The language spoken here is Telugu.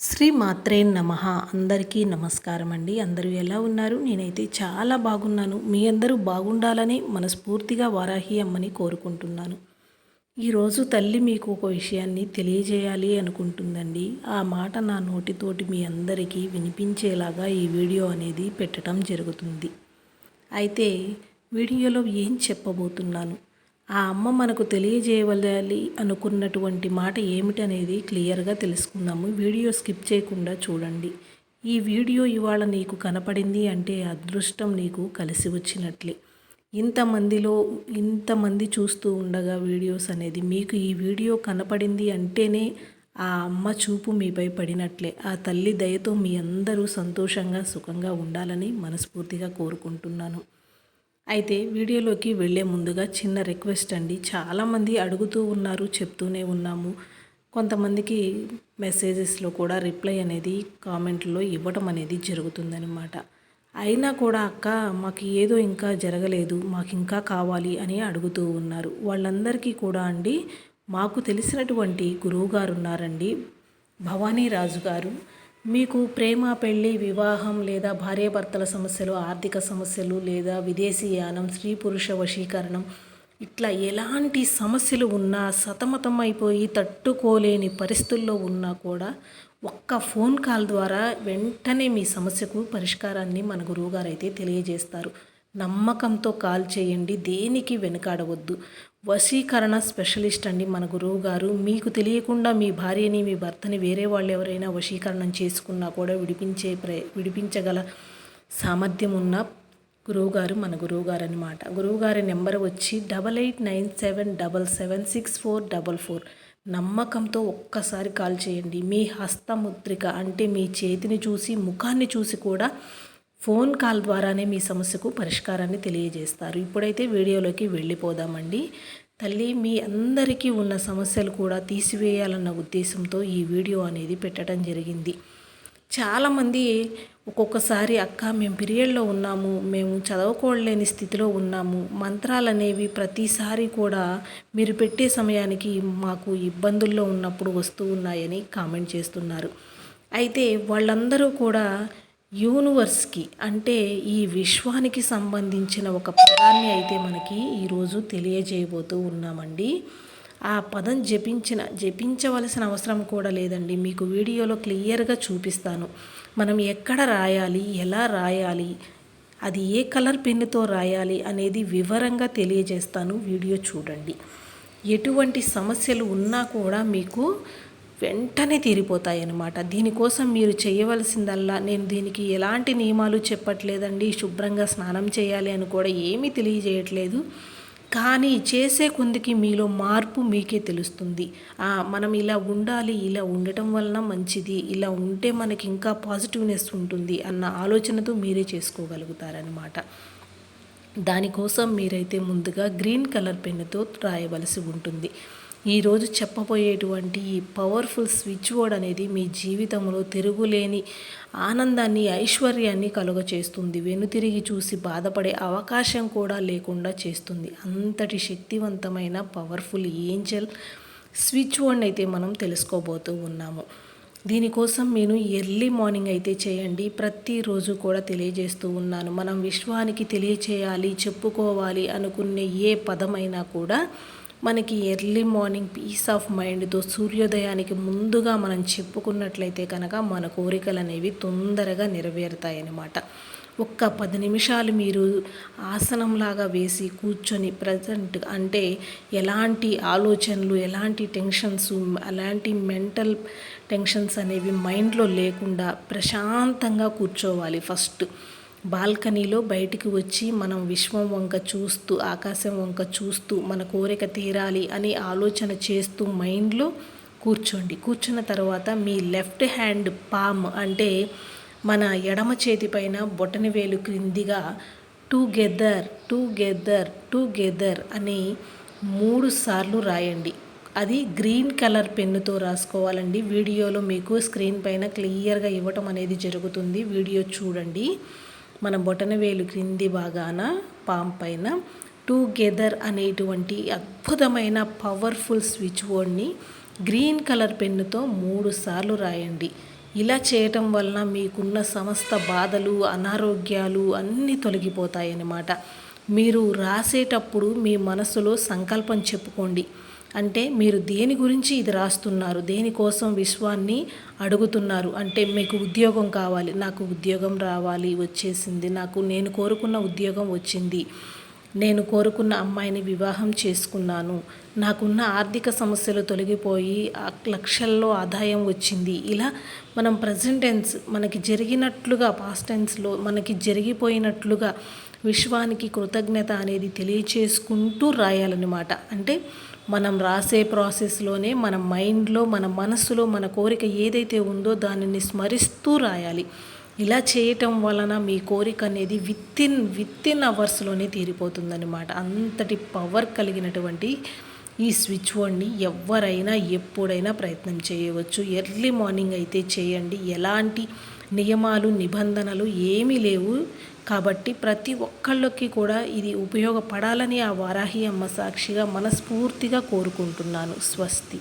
శ్రీ మాత్రే నమ. అందరికీ నమస్కారం అండి. అందరూ ఎలా ఉన్నారు? నేనైతే చాలా బాగున్నాను. మీ అందరూ బాగుండాలని మనస్ఫూర్తిగా వారాహి అమ్మని కోరుకుంటున్నాను. ఈరోజు తల్లి మీకు ఒక విషయాన్ని తెలియజేయాలి అనుకుంటుందండి. ఆ మాట నా నోటితోటి మీ అందరికీ వినిపించేలాగా ఈ వీడియో అనేది పెట్టడం జరుగుతుంది. అయితే వీడియోలో ఏం చెప్పబోతున్నాను? ఆ అమ్మ మనకు తెలియజేయవలాలి అనుకున్నటువంటి మాట ఏమిటనేది క్లియర్గా తెలుసుకుందాము. వీడియో స్కిప్ చేయకుండా చూడండి. ఈ వీడియో ఇవాళ నీకు కనపడింది అంటే అదృష్టం నీకు కలిసి వచ్చినట్లే. ఇంతమందిలో ఇంతమంది చూస్తూ ఉండగా వీడియోస్ అనేది మీకు ఈ వీడియో కనపడింది అంటేనే ఆ అమ్మ చూపు మీపై పడినట్లే. ఆ తల్లి దయతో మీ అందరూ సంతోషంగా సుఖంగా ఉండాలని మనస్ఫూర్తిగా కోరుకుంటున్నాను. అయితే వీడియోలోకి వెళ్ళే ముందుగా చిన్న రిక్వెస్ట్ అండి. చాలామంది అడుగుతూ ఉన్నారు చెప్తూనే ఉన్నాము. కొంతమందికి మెసేజెస్లో కూడా రిప్లై అనేది కామెంట్లో ఇవ్వటం అనేది జరుగుతుందనమాట అయినా కూడా అక్క మాకు ఏదో ఇంకా జరగలేదు మాకు ఇంకా కావాలి అని అడుగుతూ ఉన్నారు. వాళ్ళందరికీ కూడా అండి మాకు తెలిసినటువంటి గురువుగారు ఉన్నారండి. భవానీ రాజు గారు మీకు ప్రేమ పెళ్ళి వివాహం లేదా భార్యాభర్తల సమస్యలు ఆర్థిక సమస్యలు లేదా విదేశీయానం స్త్రీ పురుష వశీకరణం ఇట్లా ఎలాంటి సమస్యలు ఉన్నా సతమతం అయిపోయి తట్టుకోలేని పరిస్థితుల్లో ఉన్నా కూడా ఒక్క ఫోన్ కాల్ ద్వారా వెంటనే మీ సమస్యకు పరిష్కారాన్ని మన గురువుగారు అయితే తెలియజేస్తారు. నమ్మకంతో కాల్ చేయండి దేనికి వెనుకాడవద్దు. వశీకరణ స్పెషలిస్ట్ అండి మన గురువు గారు. మీకు తెలియకుండా మీ భార్యని మీ భర్తని వేరే వాళ్ళు ఎవరైనా వశీకరణం చేసుకున్నా కూడా విడిపించే ప్ర విడిపించగల సామర్థ్యం ఉన్న గురువుగారు మన గురువుగారు అనమాట గురువుగారి నెంబర్ వచ్చి double eight nine seven double seven six four double four. నమ్మకంతో ఒక్కసారి కాల్ చేయండి. మీ హస్తముద్రిక అంటే మీ చేతిని చూసి ముఖాన్ని చూసి కూడా ఫోన్ కాల్ ద్వారానే మీ సమస్యకు పరిష్కారాన్ని తెలియజేస్తారు. ఇప్పుడైతే వీడియోలోకి వెళ్ళిపోదామండి. తల్లి మీ అందరికీ ఉన్న సమస్యలు కూడా తీసివేయాలన్న ఉద్దేశంతో ఈ వీడియో అనేది పెట్టడం జరిగింది. చాలామంది ఒక్కొక్కసారి అక్క మేము పీరియడ్లో ఉన్నాము మేము చదవుకోలేని స్థితిలో ఉన్నాము. మంత్రాలు అనేవి ప్రతిసారి కూడా మీరు పెట్టే సమయానికి మాకు ఇబ్బందుల్లో ఉన్నప్పుడు వస్తూ ఉన్నాయని కామెంట్ చేస్తున్నారు. అయితే వాళ్ళందరూ కూడా యూనివర్స్కి అంటే ఈ విశ్వానికి సంబంధించిన ఒక పదాన్ని అయితే మనకి ఈరోజు తెలియజేయబోతూ ఉన్నామండి. ఆ పదం జపించిన జపించవలసిన అవసరం కూడా లేదండి. మీకు వీడియోలో క్లియర్గా చూపిస్తాను. మనం ఎక్కడ రాయాలి ఎలా రాయాలి అది ఏ కలర్ పెన్నుతో రాయాలి అనేది వివరంగా తెలియజేస్తాను. వీడియో చూడండి. ఎటువంటి సమస్యలు ఉన్నా కూడా మీకు వెంటనే తీరిపోతాయి అన్నమాట దీనికోసం మీరు చేయవలసిందల్లా నేను దీనికి ఎలాంటి నియమాలు చెప్పట్లేదండి. శుభ్రంగా స్నానం చేయాలి అని కూడా ఏమీ తెలియజేయట్లేదు. కానీ చేసే కొందికి మీలో మార్పు మీకే తెలుస్తుంది. మనం ఇలా ఉండాలి ఇలా ఉండటం వలన మంచిది ఇలా ఉంటే మనకి ఇంకా పాజిటివ్నెస్ ఉంటుంది అన్న ఆలోచనతో మీరే చేసుకోగలుగుతారనమాట దానికోసం మీరైతే ముందుగా గ్రీన్ కలర్ పెన్నుతో రాయవలసి ఉంటుంది. ఈరోజు చెప్పబోయేటువంటి ఈ పవర్ఫుల్ స్విచ్ బోర్డ్ అనేది మీ జీవితంలో తిరుగులేని ఆనందాన్ని ఐశ్వర్యాన్ని కలుగచేస్తుంది. వెనుతిరిగి చూసి బాధపడే అవకాశం కూడా లేకుండా చేస్తుంది. అంతటి శక్తివంతమైన పవర్ఫుల్ ఏంజల్ స్విచ్ బోర్డ్ అయితే మనం తెలుసుకోబోతూ ఉన్నాము. దీనికోసం నేను ఎర్లీ మార్నింగ్ అయితే చేయండి. ప్రతిరోజు కూడా తెలియజేస్తూ ఉన్నాను. మనం విశ్వానికి తెలియచేయాలి చెప్పుకోవాలి అనుకునే ఏ పదమైనా కూడా మనకి ఎర్లీ మార్నింగ్ పీస్ ఆఫ్ మైండ్తో సూర్యోదయానికి ముందుగా మనం చెప్పుకున్నట్లయితే కనుక మన కోరికలు అనేవి తొందరగా నెరవేరుతాయన్నమాట. ఒక్క పది నిమిషాలు మీరు ఆసనంలాగా వేసి కూర్చొని ప్రజెంట్ అంటే ఎలాంటి ఆలోచనలు ఎలాంటి టెన్షన్స్ అలాంటి మెంటల్ టెన్షన్స్ అనేవి మైండ్లో లేకుండా ప్రశాంతంగా కూర్చోవాలి ఫస్ట్. బాల్కనీలో బయటికి వచ్చి మనం విశ్వం వంక చూస్తూ ఆకాశం వంక చూస్తూ మన కోరిక తీరాలి అని ఆలోచన చేస్తూ మైండ్లో కూర్చోండి. కూర్చున్న తర్వాత మీ లెఫ్ట్ హ్యాండ్ పామ్ అంటే మన ఎడమ చేతి పైన బొటని వేలు క్రిందిగా టుగెదర్ టుగెదర్ టుగెదర్ అని మూడు సార్లు రాయండి. అది గ్రీన్ కలర్ పెన్నుతో రాసుకోవాలండి. వీడియోలో మీకు స్క్రీన్ పైన క్లియర్గా ఇవ్వటం అనేది జరుగుతుంది. వీడియో చూడండి. మన బొటనవేలు క్రింది భాగాన పామ్ పైన టుగెదర్ అనేటువంటి అద్భుతమైన పవర్ఫుల్ స్విచ్ బోర్డ్ని గ్రీన్ కలర్ పెన్నుతో మూడు సార్లు రాయండి. ఇలా చేయటం వలన మీకున్న సమస్త బాధలు అనారోగ్యాలు అన్నీ తొలగిపోతాయన్నమాట. మీరు రాసేటప్పుడు మీ మనసులో సంకల్పం చెప్పుకోండి. అంటే మీరు దేని గురించి ఇది రాస్తున్నారు? దేనికోసం విశ్వాన్ని అడుగుతున్నారు? అంటే మీకు ఉద్యోగం కావాలి నాకు ఉద్యోగం రావాలి వచ్చేసింది నాకు నేను కోరుకున్న ఉద్యోగం వచ్చింది నేను కోరుకున్న అమ్మాయిని వివాహం చేసుకున్నాను నాకున్న ఆర్థిక సమస్యలు తొలగిపోయి లక్షల్లో ఆదాయం వచ్చింది. ఇలా మనం ప్రజెంట్ టెన్స్ మనకి జరిగినట్లుగా పాస్ట్ టెన్స్లో మనకి జరిగిపోయినట్లుగా విశ్వానికి కృతజ్ఞత అనేది తెలియచేసుకుంటూ రాయాలన్నమాట. అంటే మనం రాసే ప్రాసెస్లోనే మన మైండ్లో మన మనస్సులో మన కోరిక ఏదైతే ఉందో దానిని స్మరిస్తూ రాయాలి. ఇలా చేయటం వలన మీ కోరిక అనేది విత్ ఇన్ విత్ ఇన్ అవర్స్లోనే తీరిపోతుందన్నమాట. అంతటి పవర్ కలిగినటువంటి ఈ స్విచ్ బోర్డ్ని ఎవరైనా ఎప్పుడైనా ప్రయత్నం చేయవచ్చు. ఎర్లీ మార్నింగ్ అయితే చేయండి. ఎలాంటి నియమాలు నిబంధనలు ఏమీ లేవు. కాబట్టి ప్రతి ఒక్కళ్ళకి కూడా ఇది ఉపయోగపడాలని ఆ వారాహి అమ్మ సాక్షిగా మనస్ఫూర్తిగా కోరుకుంటున్నాను. స్వస్తి.